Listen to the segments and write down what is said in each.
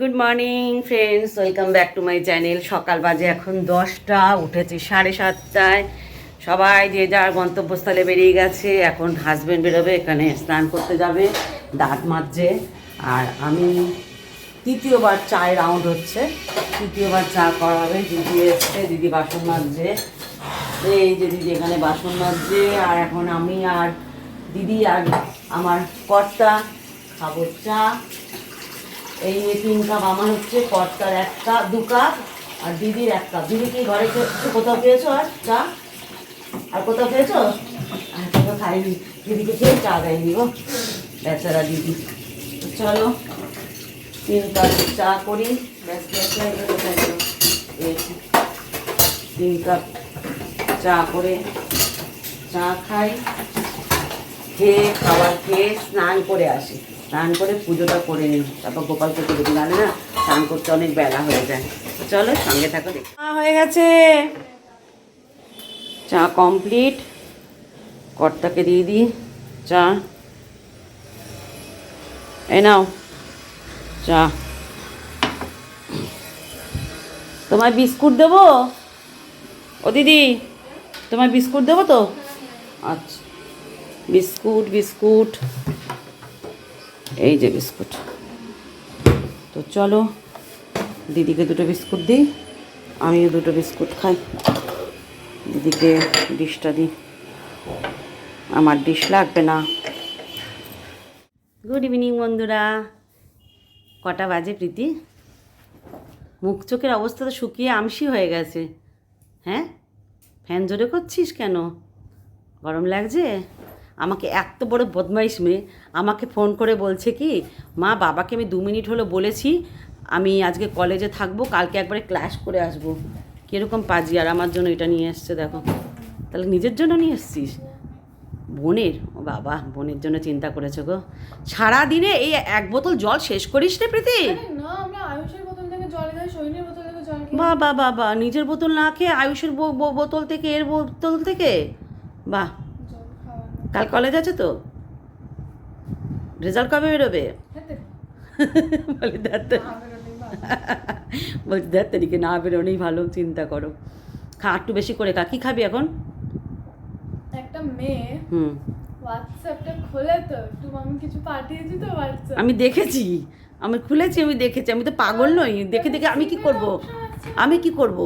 Good morning friends welcome back to my channel সকাল বাজে এখন দশটা, উঠেছি সাড়ে সাতটায়। সবাই যে যার গন্তব্যস্থলে বেরিয়ে গেছে, এখন হাজব্যান্ড বেরোবে, এখানে স্নান করতে যাবে, দাঁত মাজছে। আর আমি তৃতীয়বার চায় রাউন্ড হচ্ছে। তৃতীয়বার চা করা হবে দিদি এসছে, দিদি বাসন মাজছে। এই যে দিদি এখানে বাসন মাজছে, আর এখন আমি আর দিদি আর আমার কর্তা খাব চা। এই নিয়ে তিন কাপ আমার হচ্ছে কর্তার এক কাপ, দু কাপ, আর দিদির এক কাপ। দিদি কি ঘরে কোথাও পেয়েছ আর চা? আর কোথাও পেয়েছ আর কোথাও খাইনি। দিদিকে খেয়ে চা দেয়নি গো। বেচারা দিদি। চলো, তিন কাপ চা করি। ব্যাস। তিন কাপ চা করে চা খাই, খেয়ে খাবার খেয়ে স্নান করে আসি। স্নান করে পুজোটা করে নিই। তারপর গোপালকে দিই জানে না, স্নান করতে অনেক বেলা হয়ে যায়। চলো সঙ্গে থাকো, দেখি। হয়ে গেছে। চা কমপ্লিট কর্তাকে দিয়ে দিই চা। এই নাও, চা। তোমায় বিস্কুট দেবো? ও দিদি, তোমায় বিস্কুট দেবো তো? আচ্ছা। Biscuit biscuit. এই যে বিস্কুট। তো চলো, দিদিকে দুটো বিস্কুট দিই, আমিও দুটো বিস্কুট খাই। দিদিকে ডিশটা দিই। আমার ডিশ লাগবে না। গুড ইভিনিং বন্ধুরা। কটা বাজে প্রীতি? মুখ চোখের অবস্থা তো শুকিয়ে আমসি হয়ে গেছে। হ্যাঁ? ফ্যান জোরে করছিস কেন? গরম লাগছে? আমাকে এত বড় বদমাইশ মেয়ে। আমাকে ফোন করে বলছে কি মা বাবাকে আমি দু মিনিট হলো বলেছি আমি আজকে কলেজে থাকব কালকে একবারে ক্লাস করে আসব। কীরকম পাজি আর আমার জন্য এটা নিয়ে এসছে দেখো। তাহলে নিজের জন্য নিয়ে এসছিস? বোনের? ও বাবা বোনের জন্য চিন্তা করেছ গো। সারাদিনে এই এক বোতল জল শেষ করিস রে প্রীতি। বাহ বাহ বাহ নিজের বোতল না খেয়ে আয়ুষের বোতল থেকে এর বোতল থেকে? বাহ কাল কলেজ আছে তো? রেজাল্ট কবে বেরোবে? বলি দেখ বলছি তারিখে না বেরোনেই ভালো চিন্তা করো। খা একটু বেশি করে খা। কী খাবি এখন? একটা মেয়ে হুম। হোয়াটসঅ্যাপটা খোলে তো একটু আমি কিছু পাঠিয়েছি তো হোয়াটসঅ্যাপ আমি দেখেছি আমি খুলেছি আমি দেখেছি। আমি তো পাগল নই দেখে দেখে আমি কি করব? আমি কি করব?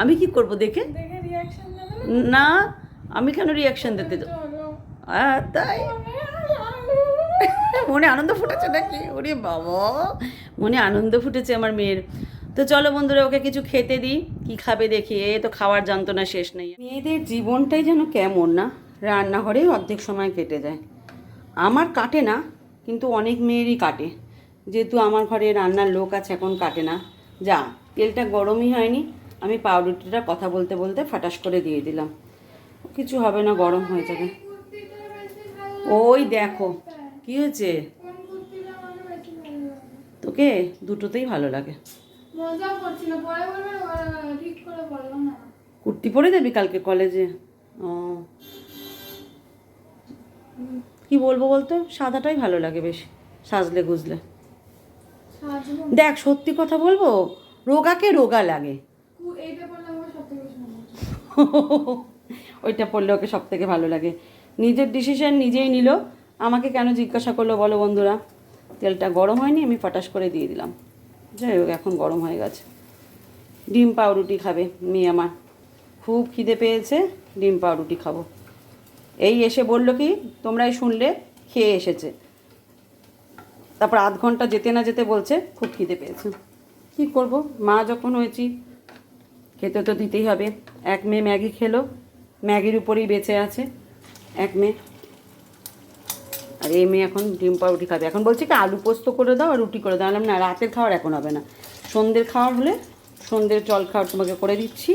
আমি কি করব দেখে? না? আমি কেন রিয়াকশন দিতে আহ, তাই মনে আনন্দ ফুটেছে নাকি? ওরে বাবা। মনে আনন্দ ফুটেছে আমার মেয়ের। তো চলো বন্ধুরা ওকে কিছু খেতে দিই। কি খাবে দেখি? এ তো খাওয়ার যন্ত্রণা শেষ নেই। মেয়েদের জীবনটাই যেন কেমন না রান্নাঘরেই অর্ধেক সময় কেটে যায়। আমার কাটে না কিন্তু অনেক মেয়েরই কাটে। যেহেতু আমার ঘরে রান্নার লোক আছে এখন কাটে না। যা তেলটা গরমই হয়নি। আমি পাউরুটিটা কথা বলতে বলতে ফাটাস করে দিয়ে দিলাম। কিছু হবে না গরম হয়ে যাবে। ওই দেখো কি হয়েছে? তোকে দুটোতেই ভালো লাগে। কুর্তি পরে যাবি কালকে কলেজে? ও। কি বলব বলতো? সাদাটাই ভালো লাগে বেশ সাজলে গুজলে। দেখ সত্যি কথা বলব রোগাকে রোগা লাগে। ওইটা পড়লে ওকে সব থেকে ভালো লাগে। নিজের ডিসিশন নিজেই নিল। আমাকে কেন জিজ্ঞাসা করল বলো বন্ধুরা? তেলটা গরম হয়নি, আমি ফটাস করে দিয়ে দিলাম। যাই হোক, এখন গরম হয়ে গেছে। ডিম পাউরুটি খাবে মেয়ে আমার। খুব খিদে পেয়েছে, ডিম পাউরুটি খাব। এই এসে বলল কি, তোমরাই শুনলে, খেয়ে এসেছে। তারপর আধ ঘণ্টা যেতে না যেতে বলছে, খুব খিদে পেয়েছে। কী করব? মা যখন হয়েছি, খেতে তো দিতেই হবে। এক মেয়ে ম্যাগি খেলো, ম্যাগির উপরেই বেঁচে আছে। এক মেয়ে। আর এই মেয়ে এখন ডিম পাউরুটি খাবে। এখন বলছে কি, আলু পোস্ত করে দাও আর রুটি করে দাও। না, রাতের খাওয়ার এখন হবে না। সন্ধ্যের খাওয়ার হলে সন্ধ্যের জল খাওয়ার তোমাকে করে দিচ্ছি।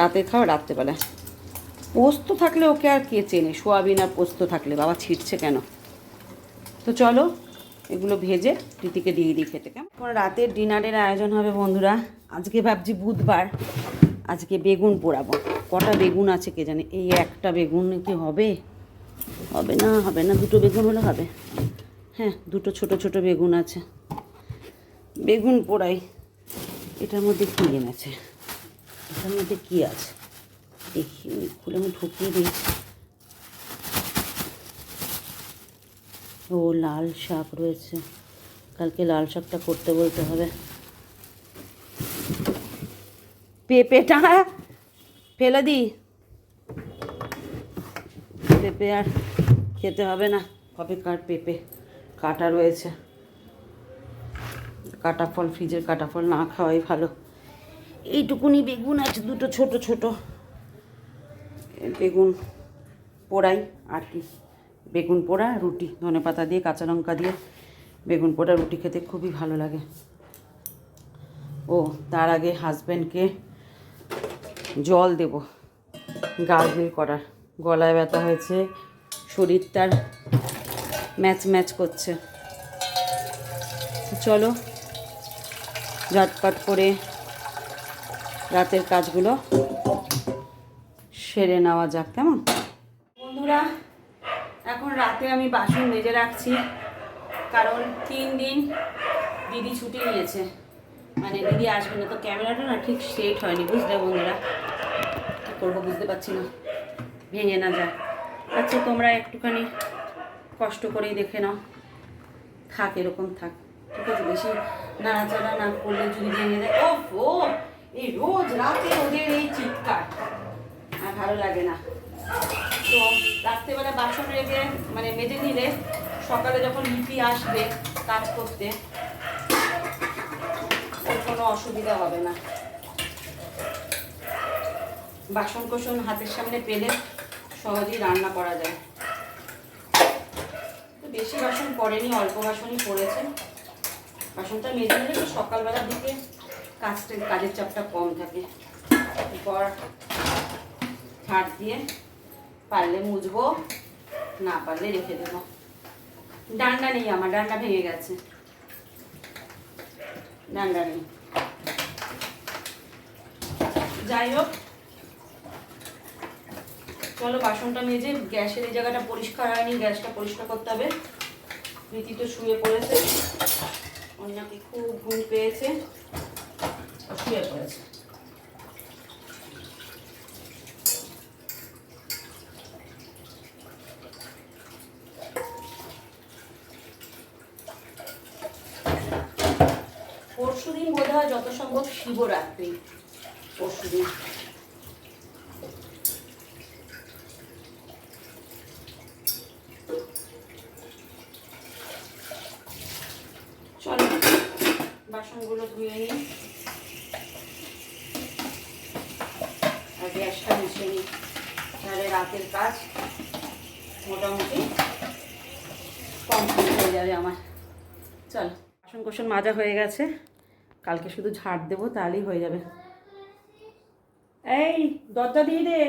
রাতের খাওয়ার রাত্রেবেলায় পোস্ত থাকলে ওকে আর কে চেনে? সোয়াবিন আর পোস্ত থাকলে। বাবা ছিটছে কেন? তো চলো, এগুলো ভেজে প্রীতিকে দিয়ে দিই খেতে, কেমন? এখন রাতের ডিনারের আয়োজন হবে বন্ধুরা। আজকে ভাবছি বুধবার। আজকে বেগুন পোড়াবো। কটা বেগুন আছে কে জানে? এই একটা বেগুন কি হবে? হবে না হবে না, দুটো বেগুন হলে হবে। হ্যাঁ দুটো ছোট ছোট বেগুন আছে। বেগুন পোড়াই। এটার মধ্যে কী এনেছে? এটার মধ্যে কী আছে? দেখি খুলে আমি ঢুকিয়ে দিয়েছি ও, লাল শাক রয়েছে। কালকে লাল শাকটা করতে বলতে হবে। পেঁপেটা? ফেলে দিই। পেঁপে আর খেতে হবে না। কবে কার পেঁপে কাটা রয়েছে। কাটা ফল, ফ্রিজের কাটা ফল না খাওয়াই ভালো। এইটুকুনি বেগুন আছে, দুটো ছোট ছোট। বেগুন পোড়াই, আর কি। বেগুন পোড়া, রুটি, ধনে পাতা দিয়ে, কাঁচা লঙ্কা দিয়ে বেগুন পোড়া, রুটি খেতে খুবই ভালো লাগে। ও, তার আগে হাজব্যান্ডকে জল দেব, গার্গেল করার। গলায় ব্যথা হয়েছে শরীর তার ম্যাচ ম্যাচ করছে। চলো, ঝটপট করে রাতের কাজগুলো সেরে নেওয়া যাক, কেমন? বন্ধুরা, এখন রাতে আমি বাসন মেজে রাখছি, কারণ তিন দিন দিদি ছুটি নিয়েছে। মানে দিদি আসবে না, তো ক্যামেরাটা না ঠিক সেট হয়নি, বুঝলে বন্ধুরা? কী করব বুঝতে পারছি না। ভেঙে না যায়। আচ্ছা তোমরা একটুখানি কষ্ট করেই দেখে নাও। থাক, এরকম থাক। ঠিক আছে, বেশি নাড়াচাড়া না করলে যদি ভেঙে যায় ও ও, এই রোজ রাতে ওদের এই চিৎকার। আর ভালো লাগে না। তো রাত্রেবেলা বাসন রেখে মানে মেজে নিলে সকালে যখন লিপি আসবে কাজ করতে কোনো অসুবিধা হবে না। বাসন কোসন হাতের সামনে পেলে সহজেই রান্না করা যায়। তো বেশি বাসন পড়েনি, অল্প বাসনই পড়েছে। বাসনটা মেজে নিলে সকালবেলার দিকে কাজটা, কাজের চাপটা কম থাকে। এরপর ঝাড় দিয়ে পারলে মুছবো না পারলে রেখে দেবো। ডান্ডা নেই আমার, ডান্ডা ভেঙে গেছে। ডান্ডা নেই। যাই হোক চলো বাসনটা মেজে গ্যাসের এই জায়গাটা পরিষ্কার হয়নি, গ্যাসটা পরিষ্কার করতে হবে। প্রীতি তো শুয়ে পড়েছে। অন্যকে খুব ঘুম পেয়েছে। শুয়ে পড়েছে। পরশু দিন বোধ হয় যত সম্ভব শিবরাত্রি। পরশু দিন চলো বাসনগুলো ধুয়ে নিই। আর গ্যাসটা মুছে নিই। তাহলে রাতের কাজ মোটামুটি কমপ্লিট হয়ে যাবে আমার। চল, বাসন কোসন মাজা হয়ে গেছে। কালকে শুধু ঝাড় দেবো, তাহলেই হয়ে যাবে। এই, দরজা দিয়ে দে।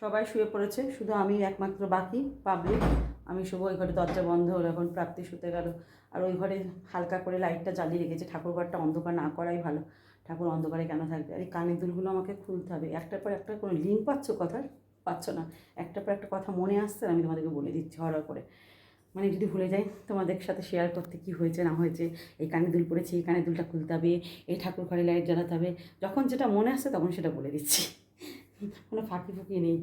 সবাই শুয়ে পড়েছে, শুধু আমি একমাত্র বাকি, পাবলিক। আমি শুভ ওই ঘরে দরজা বন্ধ হলো এখন প্রাপ্তি শুতে গেল। আর ওই ঘরে হালকা করে লাইটটা জ্বালিয়ে রেখেছে। ঠাকুর ঘরটা অন্ধকার না করাই ভালো। ঠাকুর অন্ধকারে কেন থাকবে? আর এই কানের দুলগুলো আমাকে খুলতে হবে। একটার পর একটা কোনো লিঙ্ক পাচ্ছ কথার? পাচ্ছ না। একটার পর একটা কথা মনে আসছে, আমি তোমাদেরকে বলে দিচ্ছি হরর করে। মানে যদি ভুলে যাই, তোমাদের সাথে শেয়ার করতে কি হয়েছে, না হয়েছে, এই কানে দুল পড়েছে, এই কানে দুলটা খুলতে হবে, এই ঠাকুর ঘরে লাইট জ্বালাতে হবে, যখন যেটা মনে আসছে তখন সেটা বলে দিচ্ছি। কোনো ফাঁকি ফুঁকি নেই।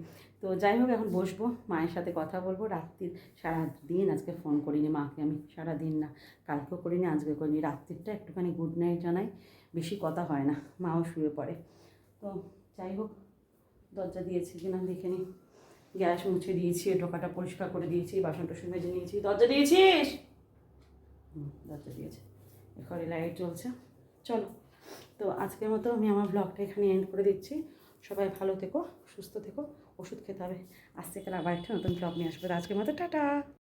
তো যাই হোক, এখন বসবো, মায়ের সাথে কথা বলব। রাত্রির সারা দিন আজকে ফোন করিনি মাকে আমি সারা দিন না, কালকেও করিনি, আজকে করিনি। রাত্রিরটা একটুখানি গুড নাইট জানাই, বেশি কথা হয় না, মাও শুয়ে পড়ে। তো যাই হোক, দরজা দিয়েছি কিনা দেখে নিই গ্যাস মুছে দিয়েছি ঢোকাটা পরিষ্কার করে দিয়েছি, বাসন টাসন মেজে নিয়েছি। দরজা দিয়েছিস? দরজা দিয়েছে। ঘরে লাইট চলছে চলো, তো আজকের মতো আমি আমার ব্লগটা এখানে এন্ড করে দিচ্ছি। সবাই ভালো থেকো, সুস্থ থেকো। ওষুধ খেতে হবে। আজ থেকে আবার একটা নতুন ব্লগ নিয়ে আসবে। আজকের মতো টাটা।